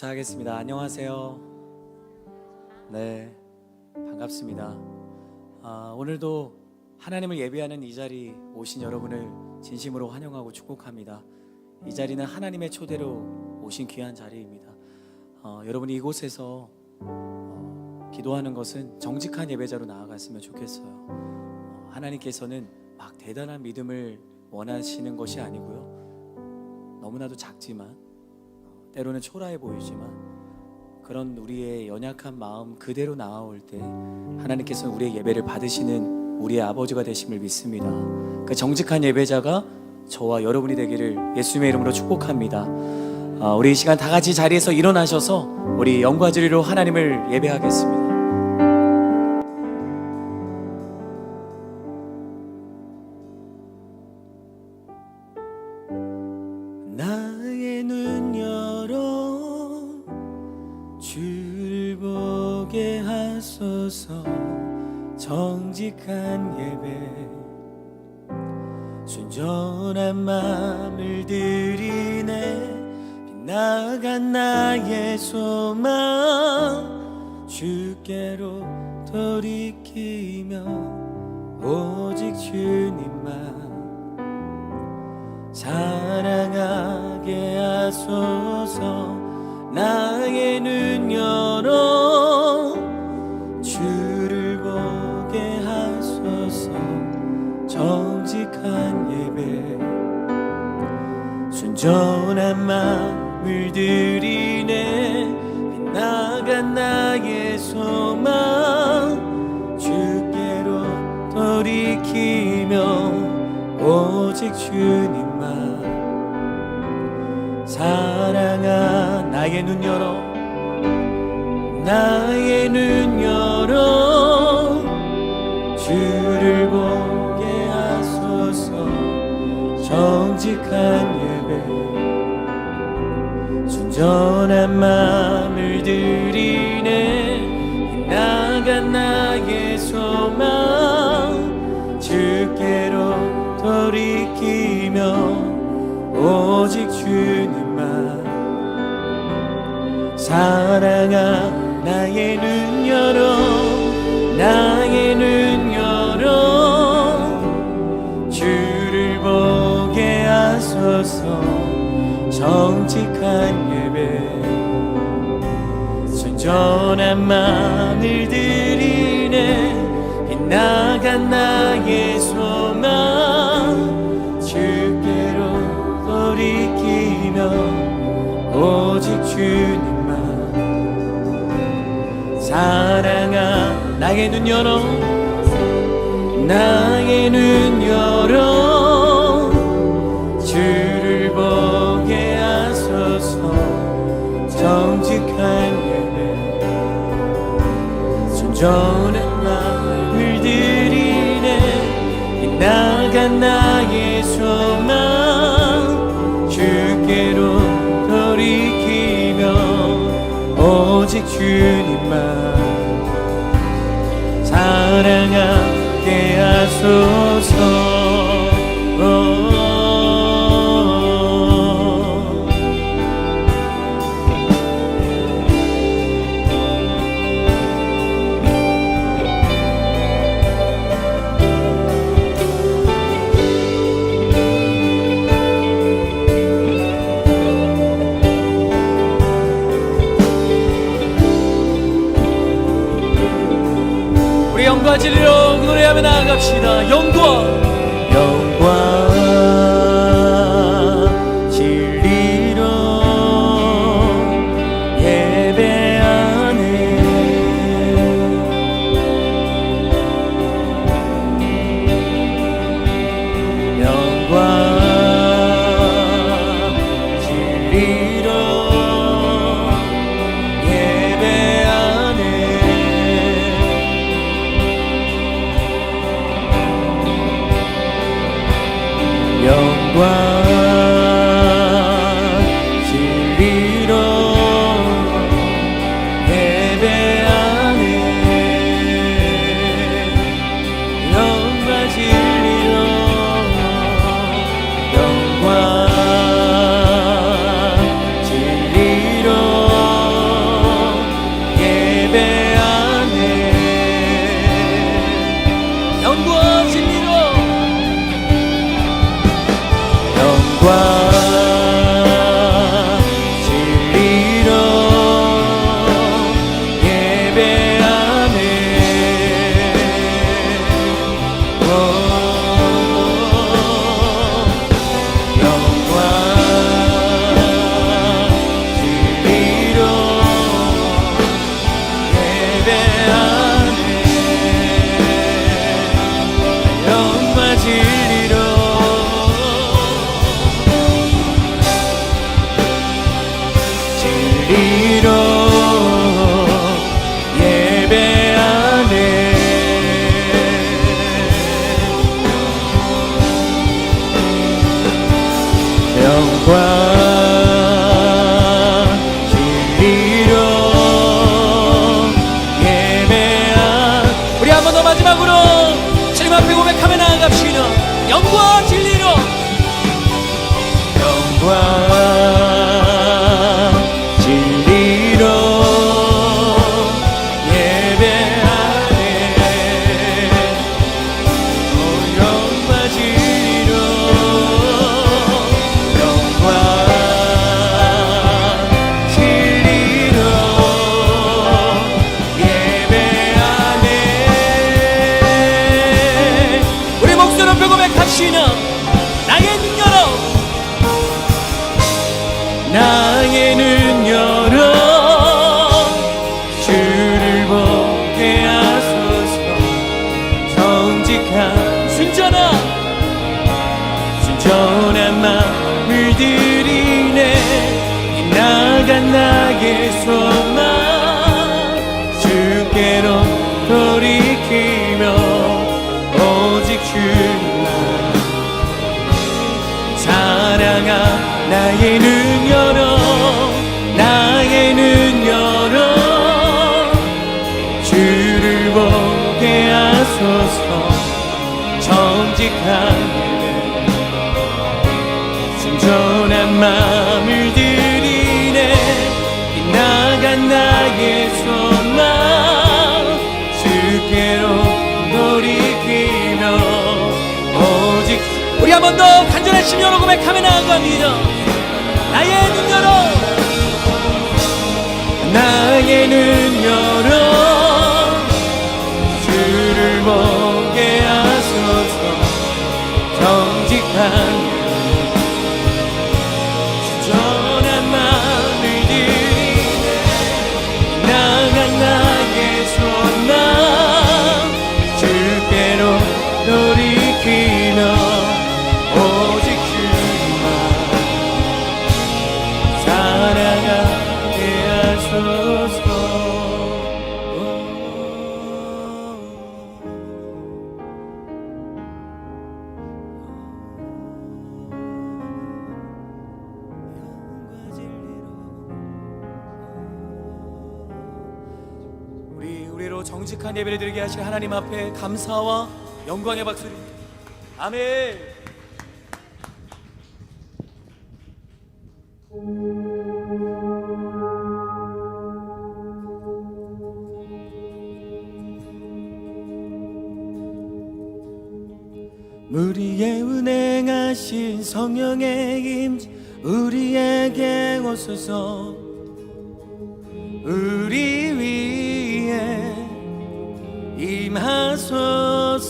인사하겠습니다. 안녕하세요. 네, 반갑습니다. 아, 오늘도 하나님을 예배하는 이 자리 오신 여러분을 진심으로 환영하고 축복합니다. 이 자리는 하나님의 초대로 오신 귀한 자리입니다. 어, 여러분이 이곳에서 어, 기도하는 것은 정직한 예배자로 나아갔으면 좋겠어요. 어, 하나님께서는 막 대단한 믿음을 원하시는 것이 아니고요. 너무나도 작지만 때로는 초라해 보이지만 그런 우리의 연약한 마음 그대로 나아올 때 하나님께서는 우리의 예배를 받으시는 우리의 아버지가 되심을 믿습니다. 그 정직한 예배자가 저와 여러분이 되기를 예수님의 이름으로 축복합니다. 아, 우리 이 시간 다 같이 자리에서 일어나셔서 우리 영과 진리로 하나님을 예배하겠습니다. 정직한 예배. 순전한 마음을 드리네. 빗나간 나의 소망. 주께로 돌이키며 오직 주님만 사랑하게 하소서 드리네. 빗나간 나의 소망 주께로 돌이키며 오직 주님만 사랑아 나의 눈 열어. 나의 눈 열어. 주를 보게 하소서. 정직한 전한 마음을 드리네 나간 나의 소망. 주께로 돌이키며 오직 주님만 사랑아 나의 눈 열어 나의 눈 열어 주를 보게 하소서 정직한 예배. 순전한 마음을 드리네. 빗나간 나의 소망. 주께로 돌이키며 오직 주님만. 사랑아 나의 눈 열어. 나의 눈 열어. 주 정직한 예배. 순전한 마음을 드리네. 빗나간 나의 소망. 주께로 돌이키며 오직 주님만 사랑하 보게 하소서. 정직한 예배 순전한 마음을 들이네. 빗나간 나의 소망. 주께로 돌이키며 오직 우리 한 번 더 간절한 심령으로 고백하며 나아갑니다 사랑하게 하소서 정직한 예배를 드리게 하실 하나님 앞에 감사와 영광의 박수를 아멘. 우리의 은행하신 성령의 임재 우리에게 오소서. 우리 위에 임하소서.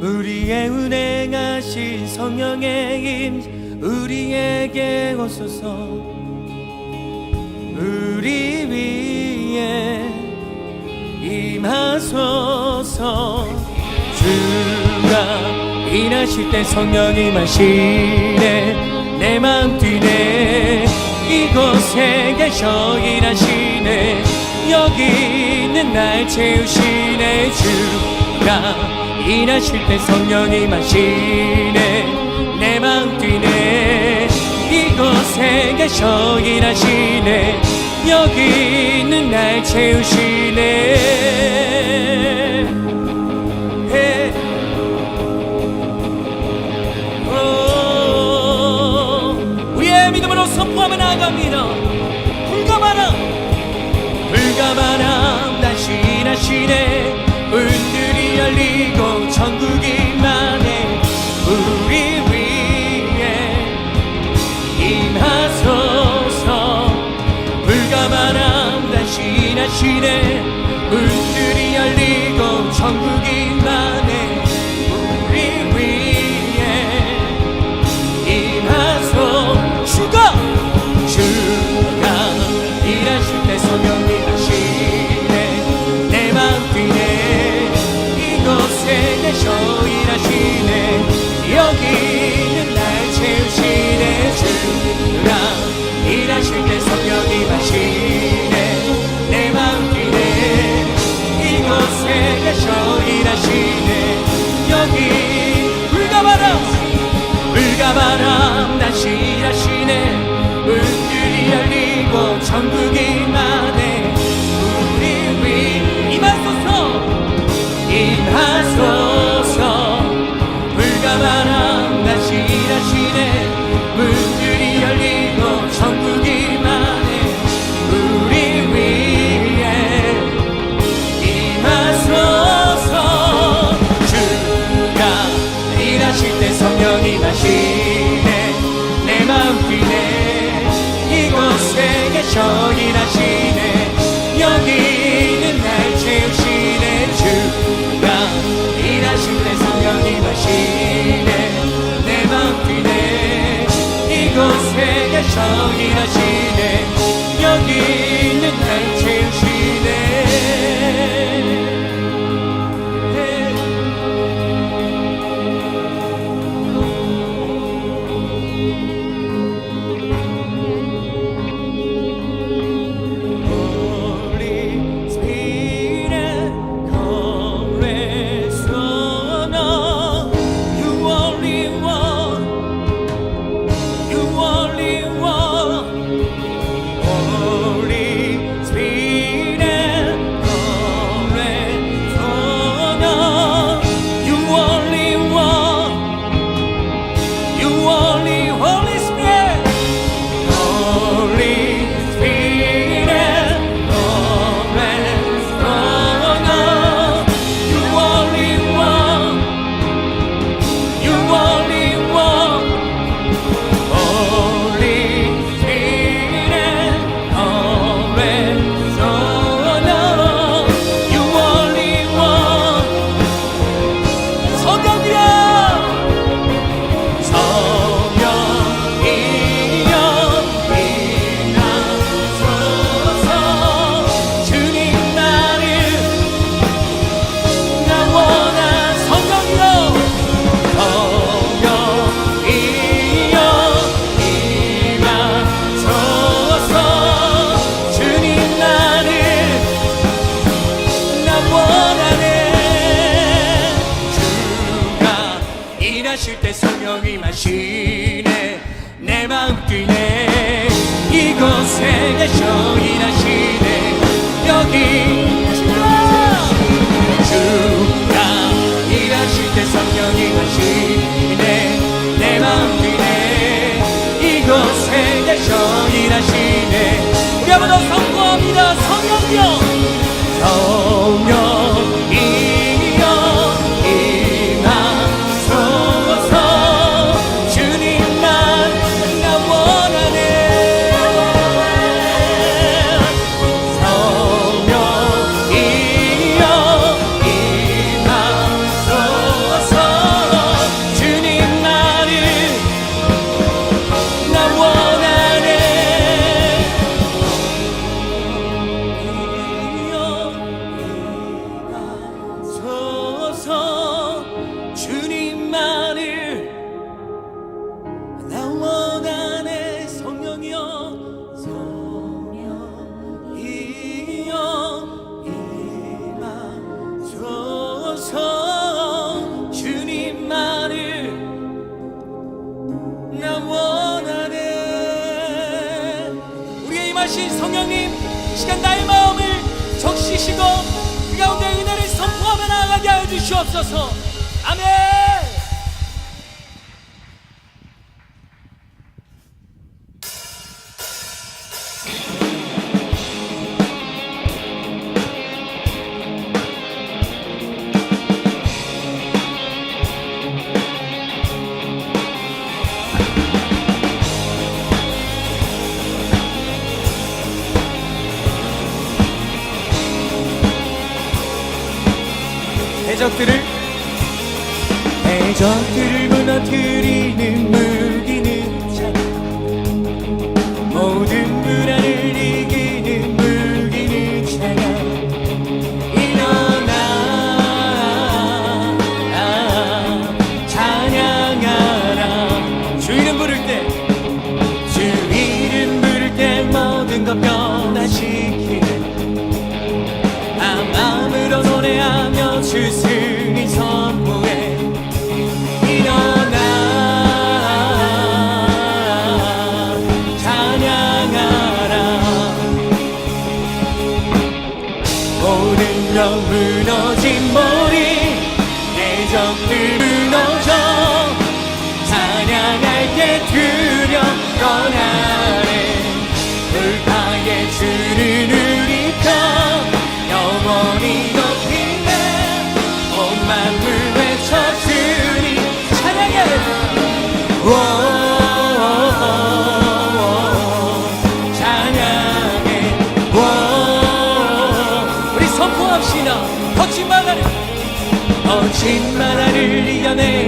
우리의 은행하신 성령의 임재 우리에게 오소서. 우리 위에 임하소서. 주가 일하실 때 성령이 마시네. 내 마음 뛰네. 이곳에 계셔 일하시네. 여기 있는 날 채우시네. 주가 일하실 때 성령이 마시네. 내 마음 뛰네. 이곳에 계셔 일하시네. 여기 있는 날 채우시네 불가마나 다시 일하시네 확인하시네 Dios. 거하신 성령님 시간 나의 마음을 적시시고 그 가운데 은혜를 선포하며 나아가게 하여 주시옵소서. 아멘. 전 거친 바다를 이겨내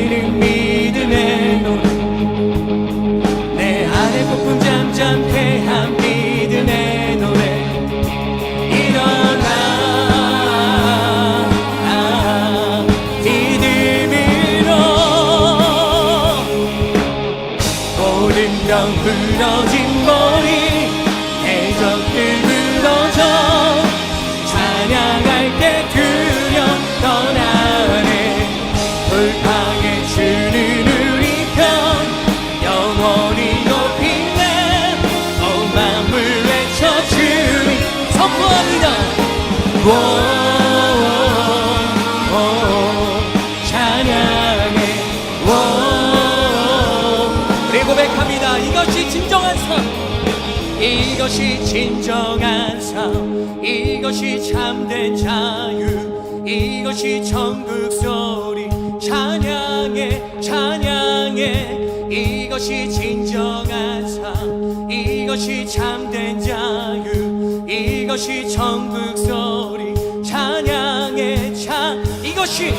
이것이 진정한 삶 이것이 참된 자유 이것이 천국 소리 찬양해 찬양해. 이것이 진정한 삶 이것이 참된 자유 이것이 천국 소리 찬양해 찬 이것이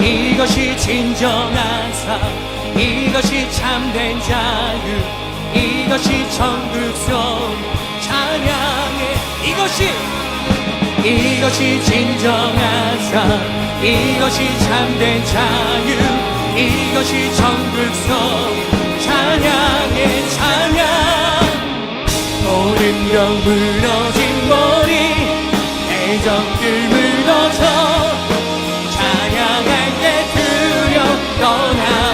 이것이 진정한 삶 이것이 참된 자유 이것이 천국 소리 찬양해 이것이 이것이 진정한 삶 이것이 참된 자유 이것이 천국 소리 찬양해 찬양. 모든 병 무너진 머리 애정들 무너져 찬양할 때 두려 떠나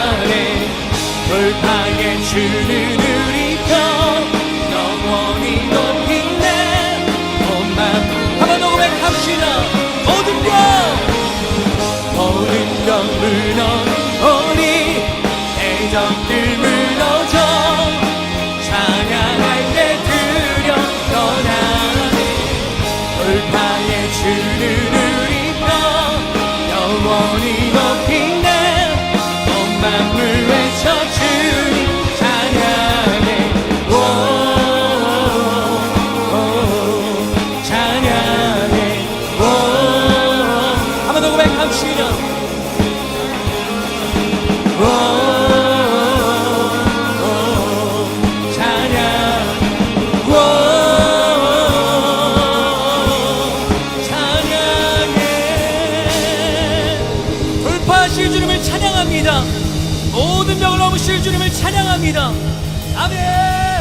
돌파하실 주님을 찬양합니다. 모든 병을 넘으실 주님을 찬양합니다. 아멘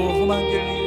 Ruhuma girin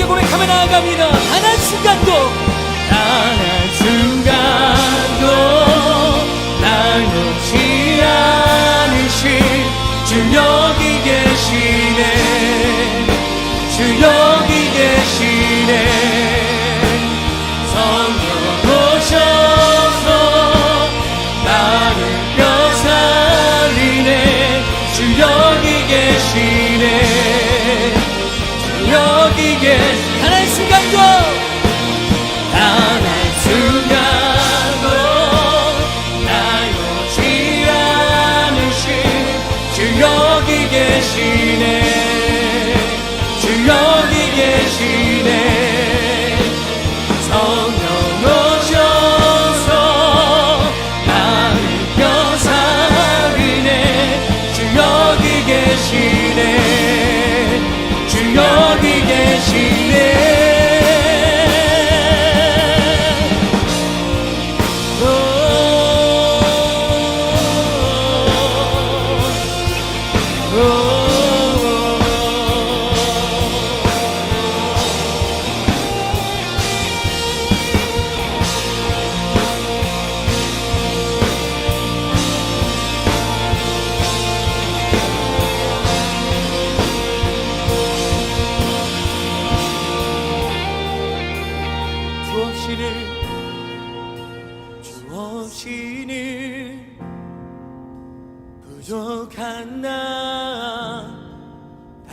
함께 고백하며 나아갑니다. 단 한 순간도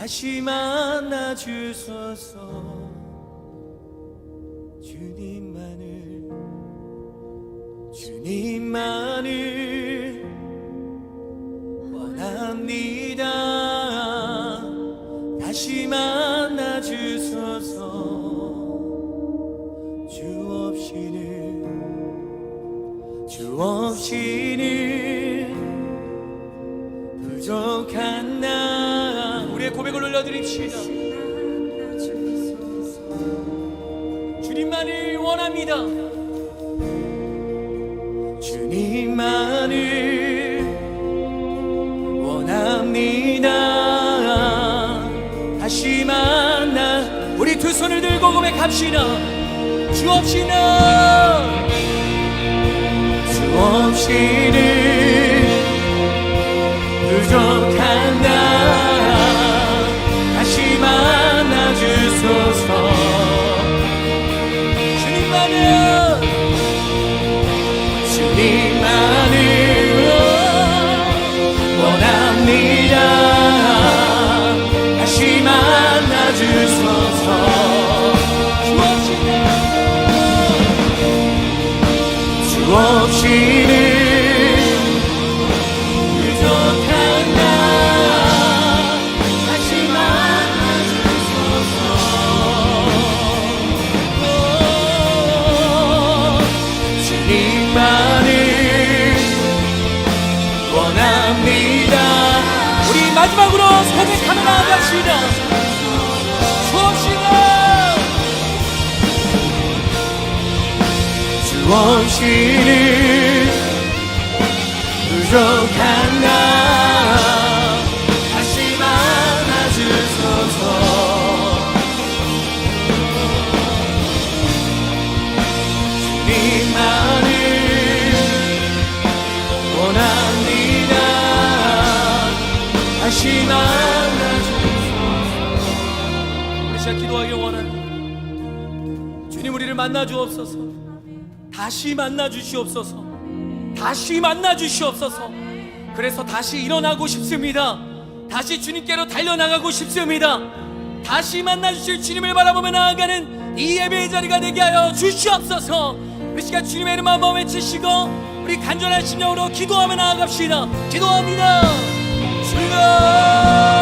다시 만나 주소서. 믿음으로 고백합시다. 주옵시다 주옵시는. 부족 ti. 원수는 부족한 나 다시 만나주소서 주님만을 원합니다. 다시 만나주소서 다시 기도하기 원합니다. 주님 우리를 만나주옵소서. 다시 만나 주시옵소서. 다시 만나 주시옵소서. 그래서 다시 일어나고 싶습니다. 다시 주님께로 달려나가고 싶습니다. 다시 만나 주실 주님을 바라보며 나아가는 이 예배의 자리가 되게 하여 주시옵소서. 우리 시간 주님의 이름 한번 외치시고 우리 간절한 심령으로 기도하며 나아갑시다. 기도합니다. 주여